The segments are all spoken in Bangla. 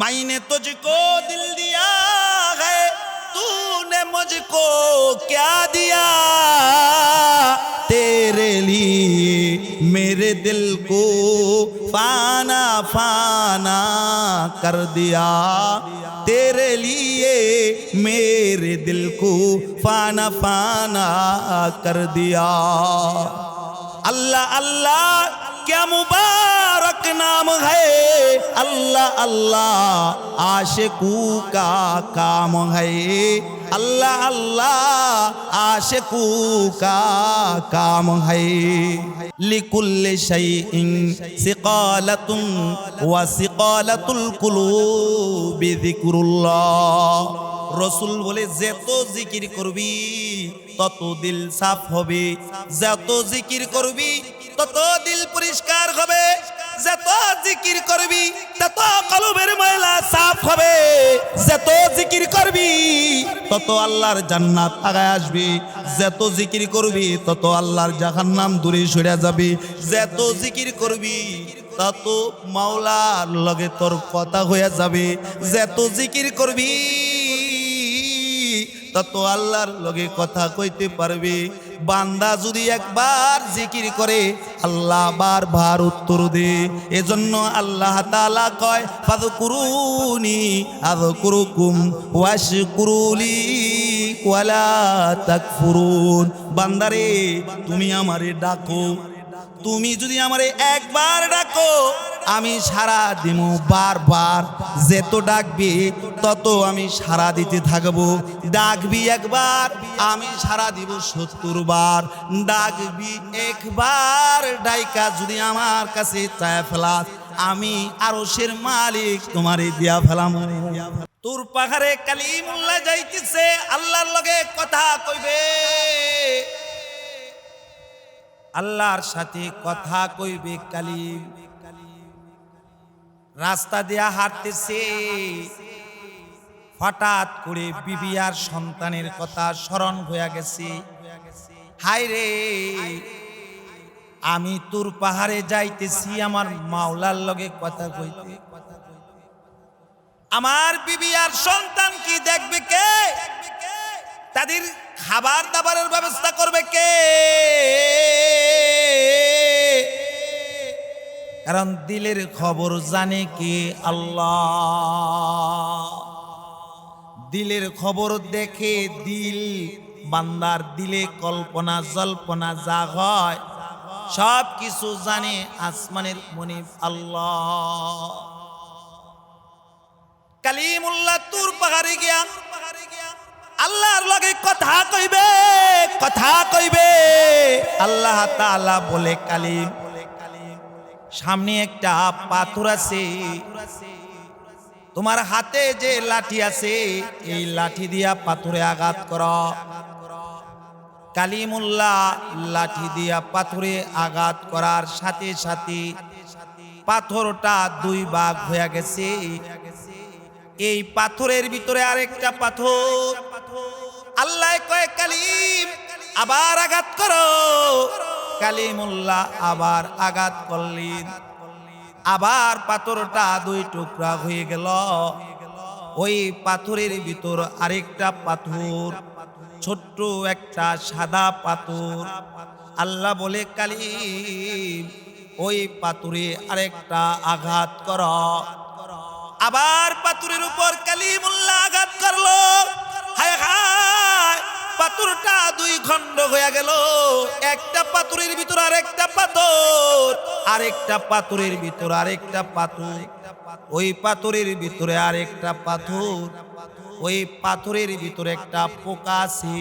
মাইনে তুঝকো দিল দিয়া হে তূনে মুঝকো ক্যা দিয়া? তেরে লিয়ে মেরে দিল কো ফানা ফানা কর দিয়া। তেরে লিয়ে মেরে দিল কো ফানা ফানা কর দিয়া। আল্লাহ আল্লাহ, ক্যা नाम है अल्लाह अल्लाह आशिकू का काम है अल्लाह अल्लाह आशिकू का काम है लिकुल्ल शैइन सिकालतुन व सिकालतुल कुलूबि जिक्रुल्लाह রসুল বলে যত জিকির করবি তত দিল সাফ হবে যত জিকির করবি তত দিল পরিষ্কার হবে যত জিকির করবি, তত কলবের ময়লা সাফ হবে। যত জিকির করবি, তত আল্লাহর জান্নাত আগায় আসবে। যত জিকির করবি, তত আল্লাহর জাহান্নাম দূরে সরে যাবে। যত জিকির করবি, তত মাওলার লগে তোর কথা হয়ে যাবে। যত জিকির করবি, তত আল্লাহর লগে কথা কইতে পারবে। বান্দা যদি একবার জিকির করে, আল্লাহ বার ভার উত্তর দে। এজন্য আল্লাহ তালা কয় কুরুনি আদ কুরুকুম ওয়াশ কুরুলি তাক তাকফুরুন। বান্দারে, তুমি আমারে ডাকো। তুমি যদি আমারে একবার ডাকো, আমি সারা দিব বারবার। যেত ডাকবি, তত আমি সারা দিতে থাকব। ডাকবি একবার, আমি সারা দিব সত্তর বার ডাকবি একবার, ডাইকা যদি আমার কাছে চায় ফেলা আমি আরও সের মালিক তোমারে দিয়া ফেলাম। তোর পাহাড়ে কালিমুল্লাহ যাইতেছে, আল্লাহর লগে কথা কইবে। আল্লাহর সাথে কথা কইবে কালিম। রাস্তা দিয়া হাঁটতেছে। হঠাৎ করে বিবি আর সন্তানের কথা স্মরণ হয়ে গেছে। হাই রে, আমি তোর পাহাড়ে যাইতেছি, আমার মাওলার লগে কথা কইতে। আমার বিবি আর সন্তান কি দেখবে কে? তাদের খাবার দাবারের ব্যবস্থা করবে কে? কারণ দিলের খবর জানে কে? আল্লাহ। দিলের খবর দেখে দিল, বান্দার দিলে কল্পনা, জল্পনা যা হয় সব কিছু জানে আসমানের মনিব আল্লাহ। কালিমুল্লাহ তুর পাহাড়ে গিয়া আল্লাহর লগে কথা কইবে কথা কইবে। আল্লাহ তাআলা বলে কালি, সামনে একটা পাথর আছে। তোমার হাতে যে লাঠি আছে, এই লাঠি দিয়া পাথরে আঘাত কর। কালিমুল্লাহ লাঠি দিয়া পাথরে আঘাত করার সাথে সাথে পাথরটা দুই ভাগ হয়ে গেছে। এই পাথরের ভিতরে আরেকটা পাথর। আল্লাহ কয়, কালিম, আবার আঘাত করো। কালিমুল্লাহ আবার আঘাত করলেন। আবার পাথরটা দুই টুকরা হয়ে গেল। ওই পাথরের ভিতর আরেকটা পাথর, ছোট্ট একটা সাদা পাথর। আল্লাহ বলে, কালিম, ওই পাথরে আরেকটা আঘাত কর। আবার পাথরের উপর কালিমুল্লাহ আঘাত করল। হায় হায়! পাথরটা দুই খণ্ড হয়ে গেল। একটা পাথরের ভিতর আরেকটা পাথর। আরেকটা পাথরের ভিতর আরেকটা পাথর। ওই পাথরের ভিতরে আরেকটা পাথর। ওই পাথরের ভিতরে একটা পোকা আছে।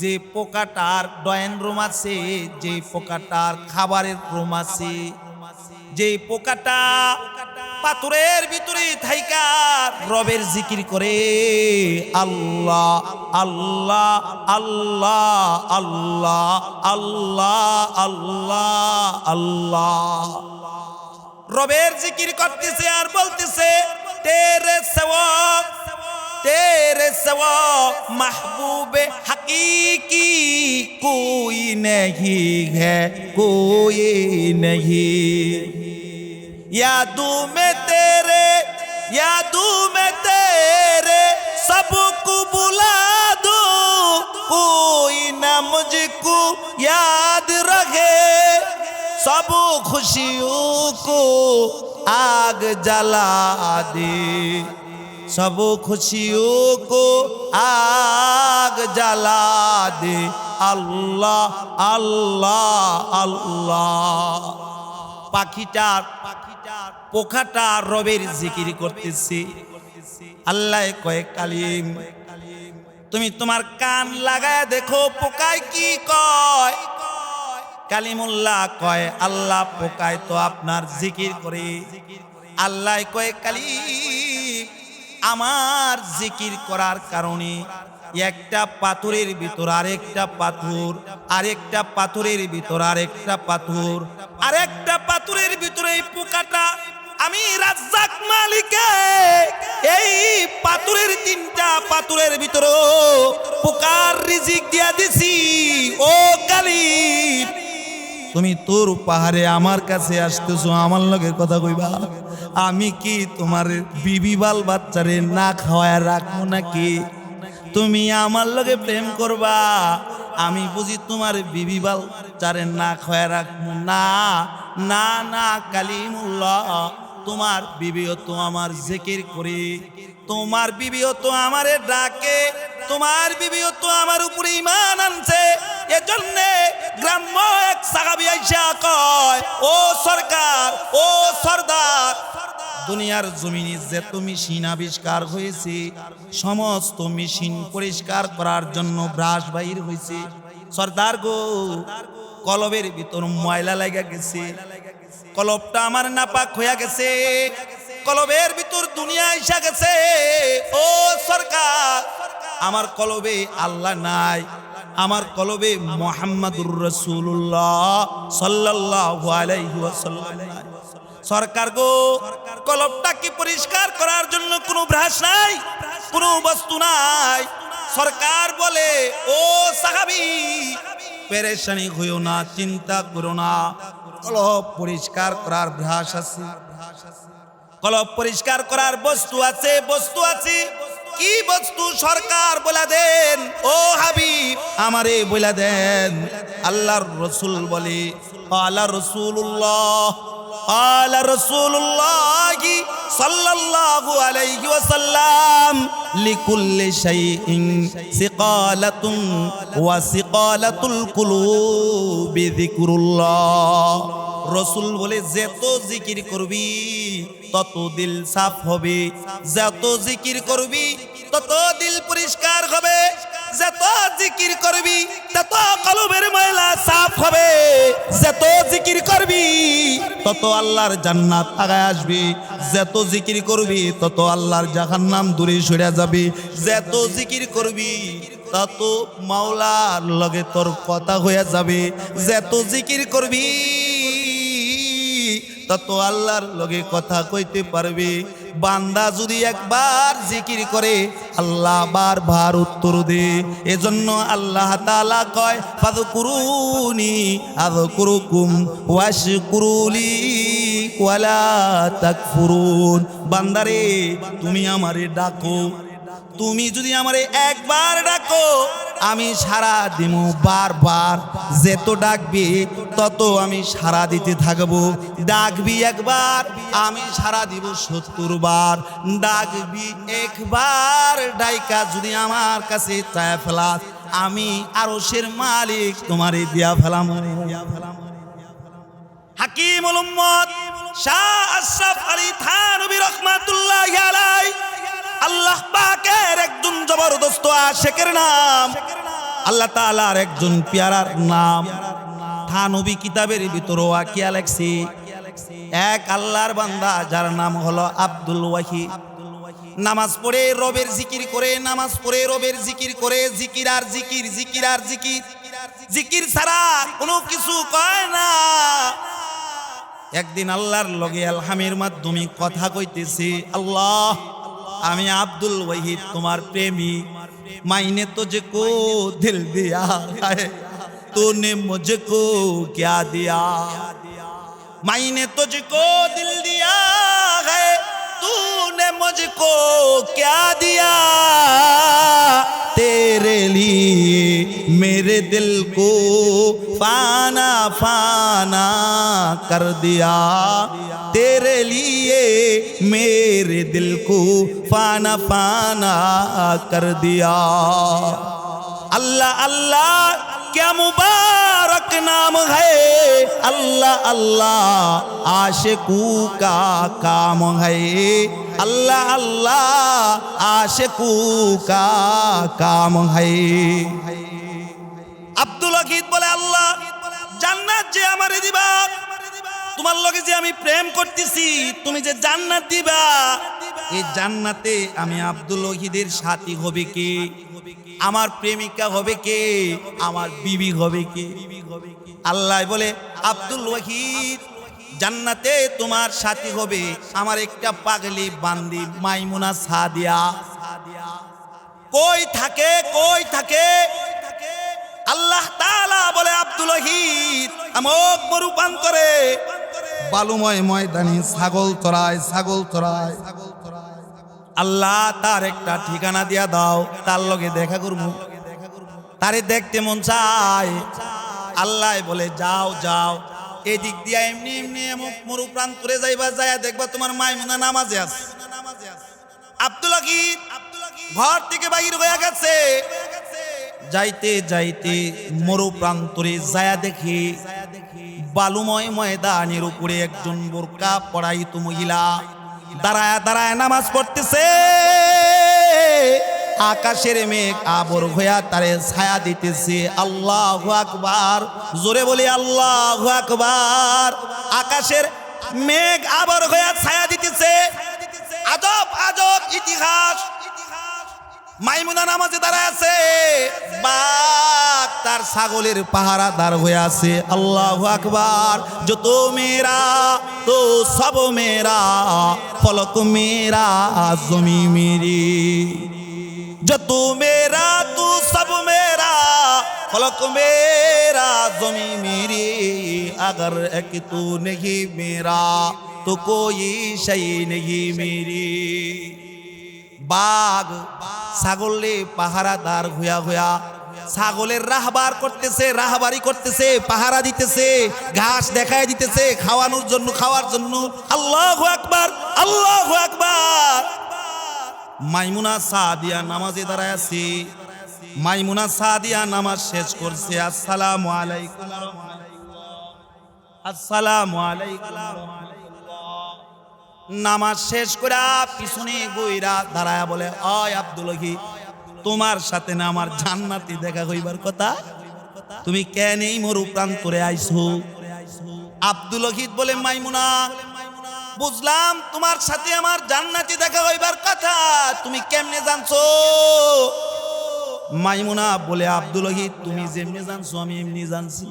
যে পোকাটার ডয়েন রুম আছে যে পোকাটার খাবারের রুম আছে। যে পোকাটা পাথরের ভিতরে থাইকা রবের জিকির করে আল্লাহ আল্লাহ আল্লাহ আল্লাহ আল্লাহ আল্লাহ আল্লাহ রবের জিকির করতেছে আর বলতেছে তেরে সওয়াব तेरे सवा महबूब हकीकी कोई नहीं है कोई नहीं यादों में तेरे यादू में तेरे सबको बुला दो कोई ना मुझको याद रखे सब खुशियों को आग जला दे सब खुशियों को आग जला दे अल्लाह अल्लाह अल्लाह পাখিটার পোখাটা রবের জিকির করতেছে। আল্লাহ কয়ে কালিম, তুমি তোমার কান লাগায় দেখো পোকায় কি কয়। কালিমুল্লাহ কয়, আল্লাহ পোকায় তো আপনার জিকির করে। আল্লাহ কয় কালিম, আমার জিকির করার কারণে একটা পাথরের ভিতর আরেকটা পাথর, আরেকটা পাথরের ভিতর আরেকটা পাথর, আরেকটা পাথরের ভিতরে এই পোকাটা। আমি রাজ্জাক মালিকে এই পাথরের তিনটা পাথরের ভিতর পোকার রিজিক দিয়া দিছি। ও কালিম তুমি তোর পাহাড়ে আমার কাছে আসতেছো, আমার লগে কথা কইবা। আমি কি তোমার বিবি বাল বাচ্চারে না খাওয়ায় রাখব নাকি? তুমি আমার লগে প্রেম করবা। আমি বুঝি তোমার বিবি বাল চারে না খাওয়ায় রাখব না। না না, কালিমুল্লাহ, তোমার বিবিও তো আমার জিকির করে। তোমার বিবিও তো আমারে ডাকে। তোমার বিবিও তো আমার উপরে ইমান আনছে। এজন্য গ্রাম্য এক সাহাবি আইসা কয়, ও সরকার, ও সর্দার দুনিয়ার জমিনে যত মেশিন আবিষ্কার হয়েছে, সমস্ত মেশিন পরিষ্কার করার জন্য ব্রাশ বাহির হয়েছে। সর্দার গো, কলবের ভিতর ময়লা লাগা গেছে। কলবটা আমার নাপাক হইয়া গেছে। কলবের ভিতর দুনিয়া আইসা গেছে। ও সরকার, আমার কলবে আল্লাহ নাই। আমার কলবে মোহাম্মদুর রসুল্লাহ সাল্লাল্লাহু আলাইহি ওয়াসাল্লাম নাই। সরকার গো কলবটা কি পরিষ্কার করার জন্য কোনো ব্রাশ নাই? কোনো বস্তু নাই। সরকার বলে, ও সাহাবি, পেরেশানি হইও না, চিন্তা করো না। কলব পরিষ্কার করার ব্রাশ আছে। কলব পরিষ্কার করার বস্তু আছে বস্তু আছে। কি বস্তু সরকার বলে দেন? ও হাবিব, আমারে বলে দেন। আল্লাহর রসুল বলে আল্লাহ রসুল্লাহ قال رسول الله صلى الله عليه وسلم لكل شيء سقالة وسقالة القلوب ذكر الله রসুল বলে যত জিকির করবি তত দিল সাফ হবে যত জিকির করবি তত দিল পরিষ্কার হবে যত জিকির করবি, তত কলবের ময়লা সাফ হবে। যত জিকির করবি, তত আল্লাহর জান্নাত আগায় আসবি। যত জিকির করবি, তত আল্লাহর জাহান্নাম দূরে সরে যাবে। যত জিকির করবি, তত মাওলার লগে তোর কথা হয়ে যাবে। যত জিকির করবি, তত আল্লাহর লগে কথা কইতে পারবে। বান্দা যদি একবার জিকির করে, আল্লাহ বার ভার উত্তর দে। এজন্য আল্লাহ তালা কয় ফাদকুরুনি আযকুরুকুম ওয়াশকুরুলি ওয়ালা তাকফুরুন। বান্দারে, তুমি আমারে ডাকো। তুমি যদি আমারে একবার ডাকো আমি সারা দিমু বারবার। যেত ডাকবি, তত আমি সারা দিতে থাকব। ডাকবি একবার, আমি সারা দিব সত্তর বার। ডাকবি একবার, ডাইকা যদি আমার কাছে চায় ফেলা আমি আরও সের মালিক তোমারে দিয়া ফেলাম। দিয়া ফেলাম হাকিম শাহ আশরাফ আলী থানবী রহমাতুল্লাহ আলাই আল্লাহ পাকের একজন জবরদস্ত আশেকের নাম। আল্লাহ তাআলার একজন পেয়ারার নাম। থানবী কিতাবের ভিতর ওয়াকিয়া লেখছি, এক আল্লাহর বান্দা যার নাম হলো আব্দুল ওয়াহি। নামাজ পড়ে রবের জিকির করে, নামাজ পড়ে রবের জিকির করে, জিকির আর জিকির জিকির আর জিকির। জিকির ছাড়া কোনো কিছু কয় না। একদিন আল্লাহর লগে আলহামের মাধ্যমে কথা কইতেছি, আল্লাহ আমি আব্দুল ওয়াহিদ তোমার প্রেমী মাইনে তো যে কো দিল দিয়া है तूने मुझको क्या दिया मायने तुझको दिल दिया है तूने ने मुझको क्या दिया तेरे लिए मेरे दिल को फाना फाना कर दिया तेरे लिए मेरे दिल को फाना फाना कर दिया अल्लाह अल्लाह क्या मुबारक नाम है अल्लाह अल्लाह आशिकू का काम है अल्लाह अल्लाह आशिकू का काम है আব্দুল আকিদ বলে আল্লাহ জান্নাত যে আমারে দিবা তোমার লগে যে আমি প্রেম করতেছি, তুমি যে জান্নাত দিবা এই জান্নাতে আমি আব্দুল ওহিদের সাথী হবে কে? আমার প্রেমিকা হবে কে? আমার বিবি হবে কে? আল্লাহ বলে, আব্দুল ওয়াহিদ জান্নাতে তোমার সাথী হবে আমার একটা পাগলি বান্দি মাইমুনা সাদিয়া। কই থাকে কই থাকে? আল্লাহ তাআলা বলে, আব্দুল ওয়াহিদ আমক মরুপান্তরে বালুময় ময়দানে ছাগল চড়ায় ছাগল চড়ায়। আল্লাহ তার একটা ঠিকানা দিয়া দাও, তার লগে দেখা করব। তারে দেখতে মন চায়। আল্লাহ বলে, যাও যাও। এদিক দিয়া এমনি এমনি এমক মরু প্রান্তরে যাইবা যায়া দেখবা তোমার মাইমুনা নামাজে আছে। আব্দুল আকিদ ঘর থেকে বাইর হয়ে গেছে। যাইতে যাইতে মরু প্রান্তরে যায়া দেখে বালুময় ময়দানের উপরে একজন বোরকা পড়াইত মহিলা। দাঁড়ায় দাঁড়ায় নামাজ পড়তেছে। আকাশের মেঘ আবর হইয়া তারে ছায়া দিতেছে। আল্লাহ আকবার। জোরে বলি, আল্লাহ আকবার। আকাশের মেঘ আবর হইয়া ছায়া দিতেছে। আজব আজব ইতিহাস। মাইমুনা নামাজে দাঁড়ায় আছে বাঘ তার ছাগলের পাহারা দাঁড় হয়ে আছে আল্লাহ আকবার যত মেরা তো সব মেরা ফলক মেরা জমি মেরি যত মেরা তু সব মেরা ফলক মেরা জমি মেরি अगर एक तू नहीं मेरा तो कोई शई नहीं मेरी বাঘ ছাগলে পাহারাদার হইয়া হইয়া ছাগলের রাহবার করতেছে, রাহবারি করতেছে, পাহারা দিতেছে, ঘাস দেখায় দিতেছে, খাওয়ানোর জন্য, খাওয়ার জন্য। আল্লাহ আকবার আল্লাহ আকবার। মাইমুনা সাদিয়া নামাজে দাঁড়ায় আছে। মাইমুনা সাদিয়া নামাজ শেষ করছে। আসসালামু আলাইকুম। আসসালামু আলাইকুম। নামাজ শেষ করে পিছনে গইরা দাঁড়ায় বলে, অয় আব্দুল তোমার সাথে না আমার জান্নাতি দেখা হইবার কথা? তুমি কেন এই মরু প্রান্তরে আইছো? আব্দুল বলে, মাইমুনা, বুঝলাম তোমার সাথে আমার জান্নাতি দেখা হইবার কথা, তুমি কেমনে জানছো? মাইমুনা বলে আব্দুল তুমি যেমনি জানছো, আমি এমনি জানছি।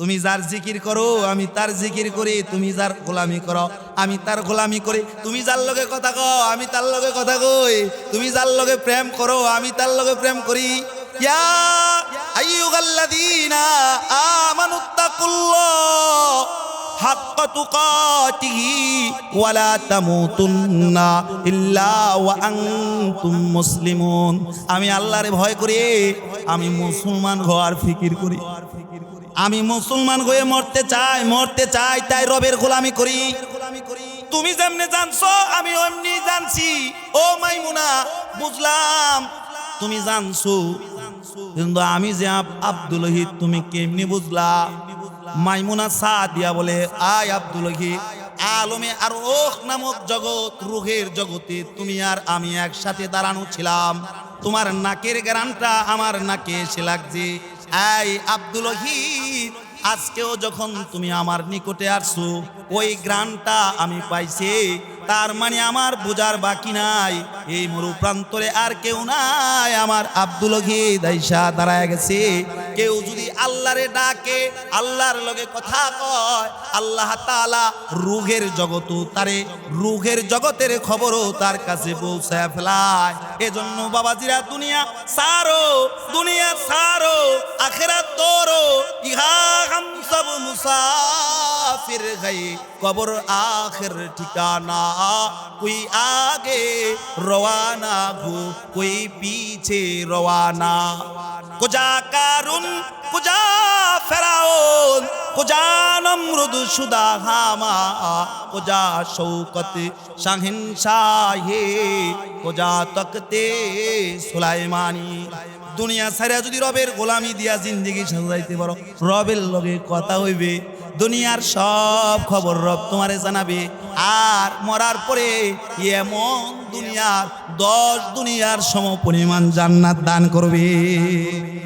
তুমি যার জিকির করো আমি তার জিকির করি তুমি যার গোলামি করো আমি তার গোলামি করি তুমি যার লগে কথা কও আমি তার লগে কথা কই তুমি যার লগে প্রেম করো আমি তার লগে প্রেম করি ইয়া আইয়ুহাল্লাযীনা আমানুত্তাকুল্লাহ حق تقاته ولا تموتن إلا وأنتم مسلمون আমি আল্লাহরে ভয় করি আমি মুসলমান হওয়ার ফিকির করি আমি মুসলমান হয়ে মরতে চাই মরতে চাই, তাই রবের গোলামি করি। তুমি যেমনে জানছো আমি অমনি জানছি। ও মাইমুনা, বুঝলাম। তুমি জানছো। কিন্তু আমি যে আব- আব্দুল তুমি কেমনি বুঝলা? মাইমুনা সা দিয়া বলে, আয় আব্দুল আলমে আর ওখ নামক জগৎ, রুহের জগতে তুমি আর আমি একসাথে দাঁড়ানো ছিলাম। তোমার নাকের গ্রানটা আমার নাকে এসে লাগছে। এই আব্দুল আজকেও যখন তুমি আমার নিকটে আসছো ওই গ্রানটা আমি পাইছি। তার মানে আমার বুজার বাকি নাই। এই মরু প্রান্তরে আর কেউ নাই। আমার আব্দুল দাইসা দাঁড়ায় গেছে। কেউ যদি আল্লাহরে ডাকে, আল্লাহর লগে কথা কয়, আল্লাহ তালা রুহের জগত তারে, রুহের জগতের খবরও তার কাছে পৌঁছায় ফেলায়। এজন্য বাবাজিরা, দুনিয়া সারো দুনিয়া সারো আখেরা তোরো। ইহা হাম সব মুসাফির গাই কবর আখের ঠিকানা। कोई आगे रवाना हो कोई पीछे रवाना कुजा कारुन कुजा फराउन कुजा নমরুদ সুদা হামা কুজা শৌকত শাহিন শাহে তকতে সুলাইমানি। দুনিয়া সারা যদি রবের গোলামি দিয়া জিন্দিগি সাজাইতে পারো, রবের লগে কথা হইবে। দুনিয়ার সব খবর রব তোমারে জানাবে। আর মরার পরে এমন দুনিয়ার, দশ দুনিয়ার সম পরিমাণ জান্নাত দান করবে।